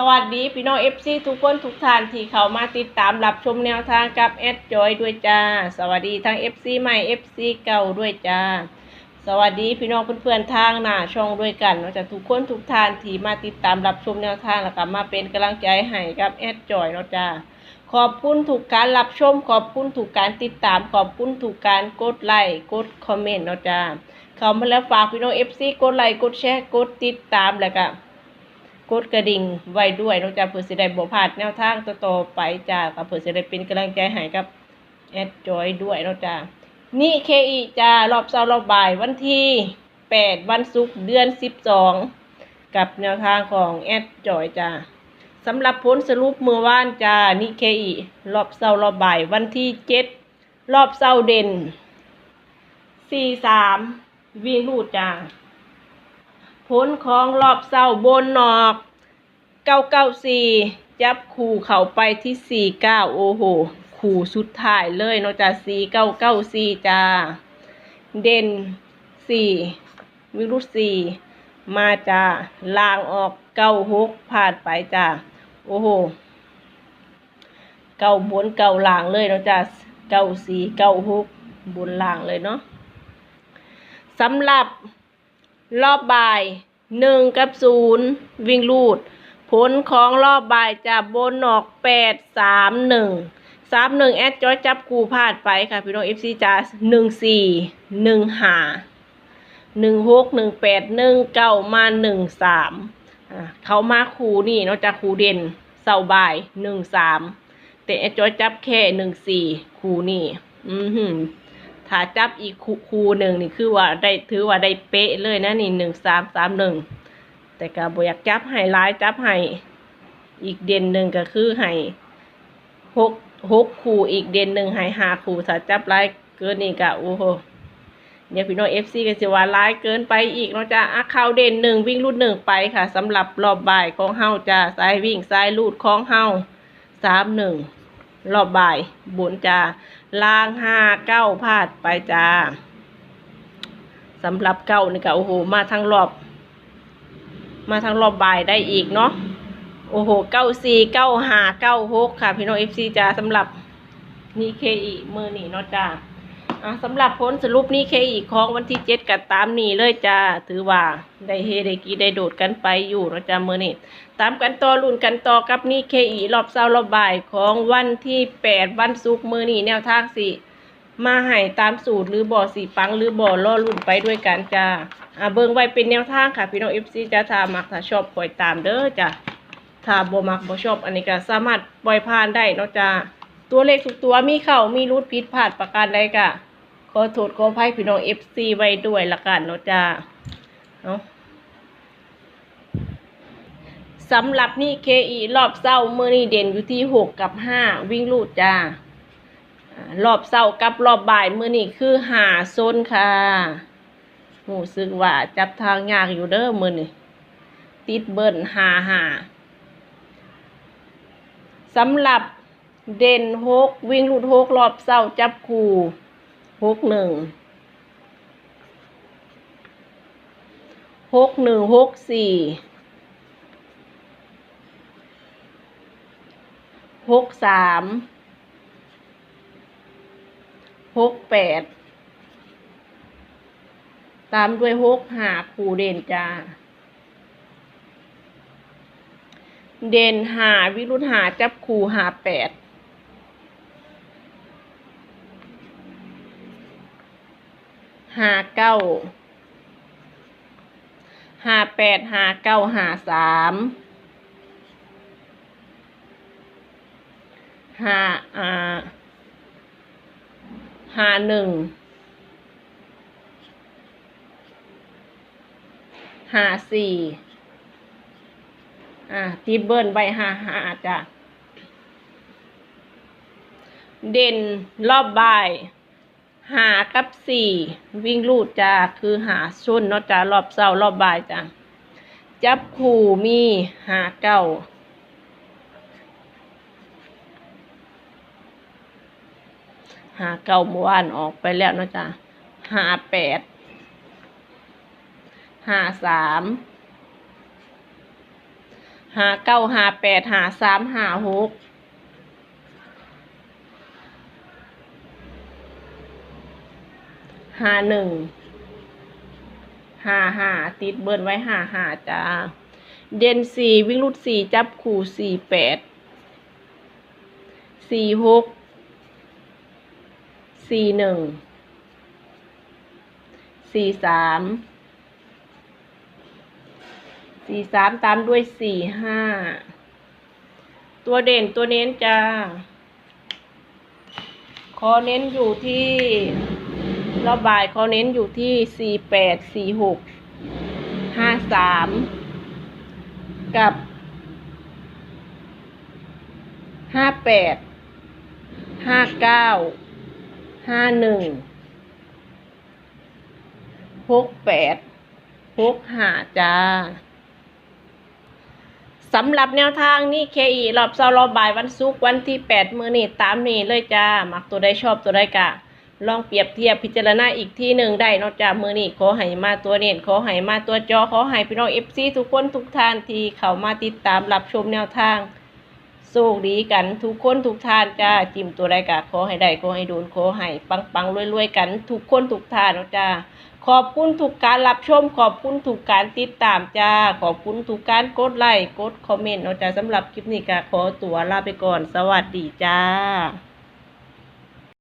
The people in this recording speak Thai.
สวัสดีพี่น้องเอฟซีทุกคนทุกท่านที่เข้ามาติดตามรับชมแนวทางกับแอดจอยด้วยจ้า สวัสดีทั้งเอฟซีใหม่เอฟซีเก่าด้วยจ้า สวัสดีพี่น้องเพื่อนๆทางหน้าช่องด้วยกันนอกจากทุกคนทุกท่านที่มาติดตามรับชมแนวทางแล้วก็มาเป็นกำลังใจให้กับแอดจอยเนาะจ้าขอบคุณถูกการรับชม ขอบคุณถูกการติดตาม ขอบคุณถูกการกดไลค์กดคอมเมนต์เนาะจ้าเข้ามาแล้วฝากพี่น้องเอฟซีกดไลค์กดแชร์กดติดตามแล้วก็ กดกระดิ่งไว้ด้วยนอกจากเพื่อสิได้บ่พลาดแนวทางต่อๆไปจ้ากับเพื่อสิได้เป็นกำลังใจให้กับแอดจอยด้วยนอกจากนี่เคอีจ้ารอบเช้ารอบบ่ายวันที่แปดวันศุกร์เดือนสิบสองกับแนวทางของแอดจอยจ้าสำหรับผลสรุปเมื่อวานจ้านี่เคอีรอบเช้ารอบบ่ายวันที่เจ็ดรอบเช้าเด่นสี่สามวิ่งรูดจ้าผลของรอบเศร้าบนนอก เก้าเก้าสี่จับคู่เข้าไปที่สี่เก้าโอ้โห คู่สุดท้ายเลยเนาะจ้ะสี่เก้าเก้าสี่จ้า เด่นสี่วิรุสี่มาจ้าลางออกเก้าหกผ่านไปจ้า โอ้โห เก้าบนเก้าล่างเลยเนาะจ้ะเก้าสี่เก้าหกบนล่างเลยเนาะสำหรับรอบบ่ายหนึ่งกับศูนย์วิ่งลูด ผลของรอบบ่ายจะบนออกแปดสามหนึ่งสามหนึ่งแอดจอยจับกูพลาดไปค่ะพี่น้องเอฟซีจ้าหนึ่งสี่หนึ่งหาหนึ่งหกหนึ่งแปดหนึ่งเก้ามาหนึ่งสามเขามาคูนี่เนอกจากคูเด่นเสาบ่ายหนึ่งสามแต่แอดจอยจับแค่หนึ่งสี่คูนี่ อือหือถ้าจับอีกคูคูหนึ่งนี่คือว่าได้ถือว่าได้เป๊ะเลยนะนี่หนึ่งสามสามหนึ่ง แต่ก็บอยากจับให้ร้ายจับให้อีกเด่นหนึ่งก็คือให้หกหกคู่อีกเด่นหนึ่งให้หาคู่ถ้าจับร้ายเกินนี่ก็โอ้โหเนี่ยพี่น้องเอฟซีก็จะว่าร้ายเกินไปอีกเนาะจ้ะอะเข้าเด่นหนึ่งวิ่งรูดหนึ่งไปค่ะสำหรับรอบบ่ายของเฮาจ้ะสายวิ่งสายรูดของเฮาสามหนึ่งรอบบ่ายบนจ้าล่างห้าเก้าพาดไปจ้าสำหรับเก้านี่ก็โอ้โหมาทั้งรอบ มาทั้งรอบบ่ายได้อีกเนาะโอ้โหเก้าสี่เก้าห้าเก้าหกค่ะพี่น้องเอฟซีจ้าสำหรับนี่เคอีมือหนีเนาะจ้าสำหรับผลสรุปนี่เคอีของวันที่เจ็ดกับตามนี่เลยจ้าถือว่าได้เฮได้กีได้โดดกันไปอยู่เนาะจ้ามือนี่ตามกันต่อรุ่นกันต่อกับนี่เคอีรอบเช้ารอบบ่ายของวันที่แปดวันศุกร์มือหนีแนวทางสิ มาให้ตามสูตรหรือบ่อสีปังหรือบ่อล่อรุ่นไปด้วยกันจ้าอ่าเบิ่งไว้เป็นแนวทางค่ะ พี่น้องเอฟซีจ้าถ้ามักถ้าชอบปล่อยตามเด้อจ้าถ้าบ่มักบ่ชอบอันนี้ก็สามารถปล่อยผ่านได้เนาะจ้าตัวเลขทุกตัวมีเข้ามีรุดผิดพลาดประการใดก็ขอโทษขออภัยพี่น้องเอฟซีไว้ด้วยละกันเนาะจ้าเอาะสำหรับนี่เคอีรอบเศร้าเมื่อนี่เด่นอยู่ที่หกกับห้าวิ่งลูดจ้า รอบเศร้ากับรอบบ่ายมื่อนี่คือหาโซนค่ะหูซึกว่าจับทางยากอยู่เด้อมื่อนี่ติดเบิ้ลหาหาสำหรับเด่นหกวิ่งลูดหกรอบเศร้าจับคู่หกหนึ่งหกหนึ่งหกสี่หกสาม หกแปด ตามด้วยหกหาคู่เด่นจ้า เด่นหาวิรุธหาจับคู่หาแปดหาเก้าหาแปดหาเก้าหาสามหาอ่า ห้าหนึ่งห้าสี่อ่าตีเบิ้ลไว้ห้าห้าจ้ะ เด่นรอบบ่ายหากับสี่วิ่งลูดจ้าคือหาชุนเนาะจ้ารอบเศร้ารอบบ่ายจ้ะจับคู่มีหาเก้า หาเก้าเมื่อวานออกไปแล้วนะจ้ะหาแปดหาสามหาเก้าหาแปดหาสามหาหกหาหนึ่งหาหาติดเบิร์นไว้หาหาจ้า เด่นสี่วิ่งรุดสี่จับขู่สี่แปดสี่หก สี่หนึ่งสี่สามสี่สามตามด้วยสี่ห้าตัวเด่นตัวเน้นจ้าขอเน้นอยู่ที่รอบายขอเน้นอยู่ที่สี่แปดสี่หกห้าสามกับห้าแปดห้าเก้า ห้าหนึ่งหกแปดหกห้าจ้าสำหรับแนวทางนี่เคอีรอบเสาร์รอบบ่ายวันศุกร์วันที่แปดมือนี่ตามนี้เลยจ้ามักตัวใดชอบตัวใดกะลองเปรียบเทียบพิจารณาอีกที่หนึ่งได้นอกจากมือนี่ขอให้มาตัวเน้นขอให้มาตัวจอขอให้พี่น้องเอฟซีทุกคนทุกท่านที่เข้ามาติดตามรับชมแนวทาง โชคดีกันทุกคนทุกท่านจ้าจิ้มตัวใดกะขอให้ได้ขอให้โดนขอให้ปังปังรวยๆกันทุกคนทุกท่านจ้าขอบคุณทุกการรับชม ขอบคุณทุกการติดตามจ้า ขอบคุณทุกการกดไลค์กดคอมเมนต์เนาะจ้าสำหรับคลิปนี้ก็ขอตัวลาไปก่อน สวัสดีจ้า